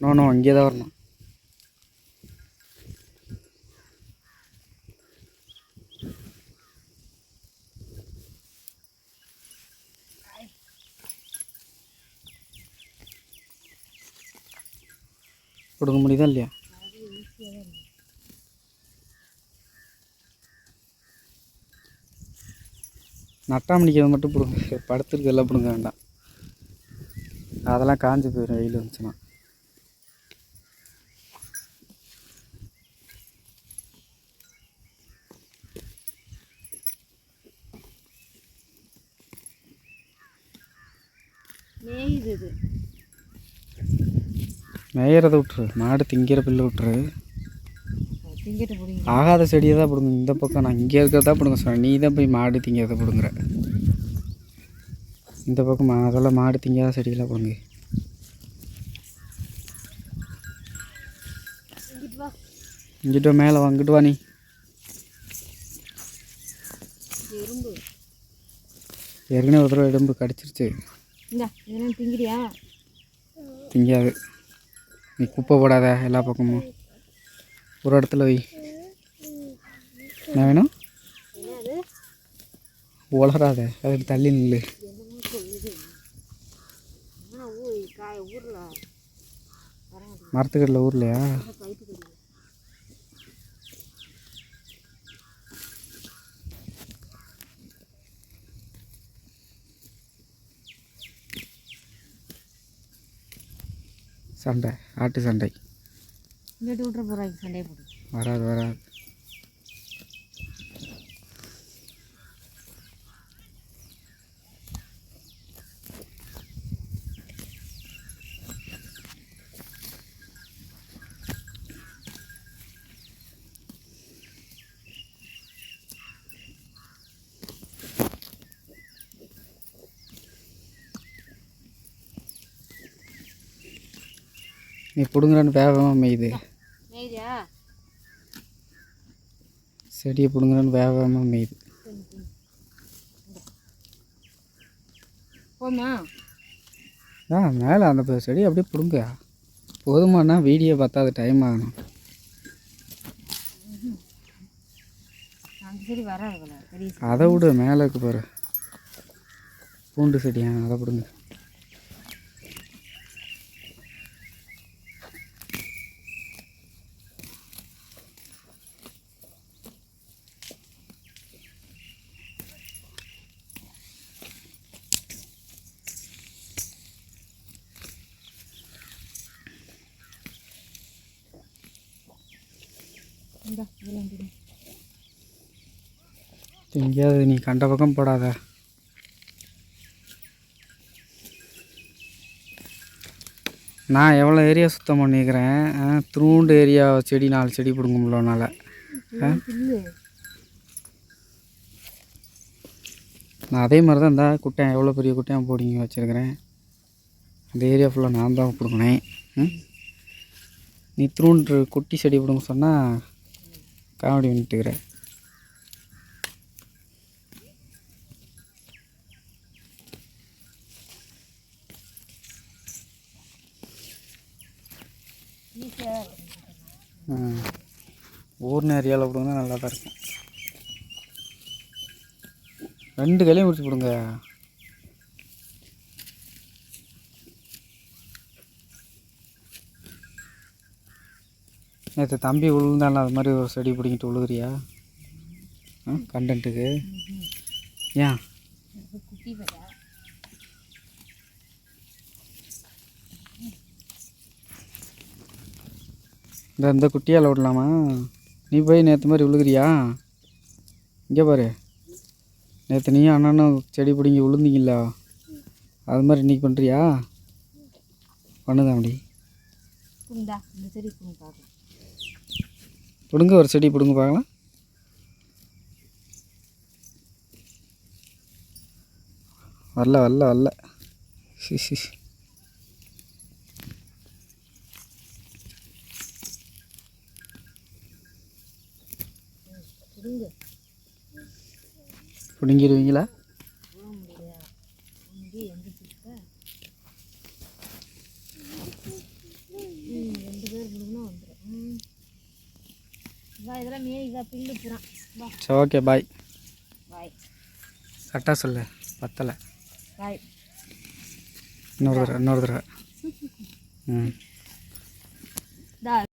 No no இங்கே தான் வரணும். கொடுக்க முடியுதா இல்லையா? நட்டாமணிக்கிறது மட்டும் பிடுங்க படுத்துருக்கு எல்லாம் பிடுங்க வேண்டாம். அதெல்லாம் காஞ்சி போயிடும் வெயில் வந்துச்சுன்னா. மேயுது இது. மேயறதை விட்டுரு. மாடு திங்கிற பில்லு விட்டுரு. ஆகாத செடியை தான் பிடுங்க. இந்த பக்கம் நான் இங்கே இருக்கிறதா பிடுங்க சொன்னேன். நீ தான் போய் மாடு திங்கிறத பிடுங்குற. இந்த பக்கம் அதெல்லாம் மாடு திங்காத செடியெல்லாம் பிடுங்க. இங்கிட்டு மேலே வாங்கிட்டு வா நீ. ஏற்கனவே ஒரு தடவை எலும்பு கடிச்சிருச்சு. இந்த இதெல்லாம் திங்கிறியா? திங்காது. நீ குப்பை போடாத எல்லா பக்கமும். ஒரு இடத்துல வை. என்ன வேணும்? உளராத அதுக்கு தள்ளி நில்லு. மரத்துக்கடியில் ஊர்லையா? சண்டை ஆட்டு சண்டை. இங்கிட்டு விட்ற போகிறாங்க சண்டையை போடு வராது வராது. நீ பிடுங்குறான்னு வேகமாக மேயுது. செடியை பிடுங்குறான்னு வேகமாக மேயுது. ஆ மேலே அந்த செடி அப்படியே பிடுங்க. போதுமாண்ணா வீடியோ பார்த்தா அது டைம் ஆகணும். அதை விடு மேலே இருக்கு பாரு பூண்டு செடியா அதை பிடுங்க. எங்கேயாவது நீ கண்ட பக்கம் போடாத. நான் எவ்வளோ ஏரியா சுத்தம் பண்ணிக்கிறேன்? ஆ, ஏரியா செடி நாலு செடி பிடுங்க முடியலனால நான் அதே மாதிரி தான் இந்த குட்டையன் எவ்வளோ பெரிய குட்டையாக போடிங்க வச்சுருக்கிறேன். அந்த ஏரியா ஃபுல்லாக நான் தான் பிடுங்கினேன். நீ திருண்டு குட்டி செடி பிடுங்க சொன்னால் காமெடி பண்ணிட்டுக்கிற ஊர்னு ஏரியாவில் பிடுங்க நல்லா தான் இருக்கும். ரெண்டு கையிலையும் முடிச்சு போடுங்க. நேற்று தம்பி விழுந்தாலும் அது மாதிரி ஒரு செடி பிடிங்கிட்டு விழுகுறியா ஆ கண்டென்ட்டுக்கு ஏன்? இந்த இந்த குட்டியால் விடலாமா? நீ போய் நேற்று மாதிரி விழுகுறியா இங்கே பாரு. நேற்று நீயும் அண்ணனும் செடி பிடிங்கி விழுந்தீங்கள அது மாதிரி இன்னைக்கு பண்ணுறியா பண்ணுதான் அப்படி புண்டா இந்த செடி புண்ணு பார்க்கலாம் பிடுங்க ஒரு செடி பிடுங்க பார்க்கலாம். வரல வரல வரல. சி சி பிடுங்கிடுவீங்களா போக முடியாது இங்கே எந்திரிச்சுட்டா வா இதெல்லாம் மேய்தா பில்லு புறான் வா சரி ஓகே பாய் பாய் கரெக்டாக சொல்லு பத்தலை. பாய் இன்னொரு தடவை இன்னொரு தடவை. ம்.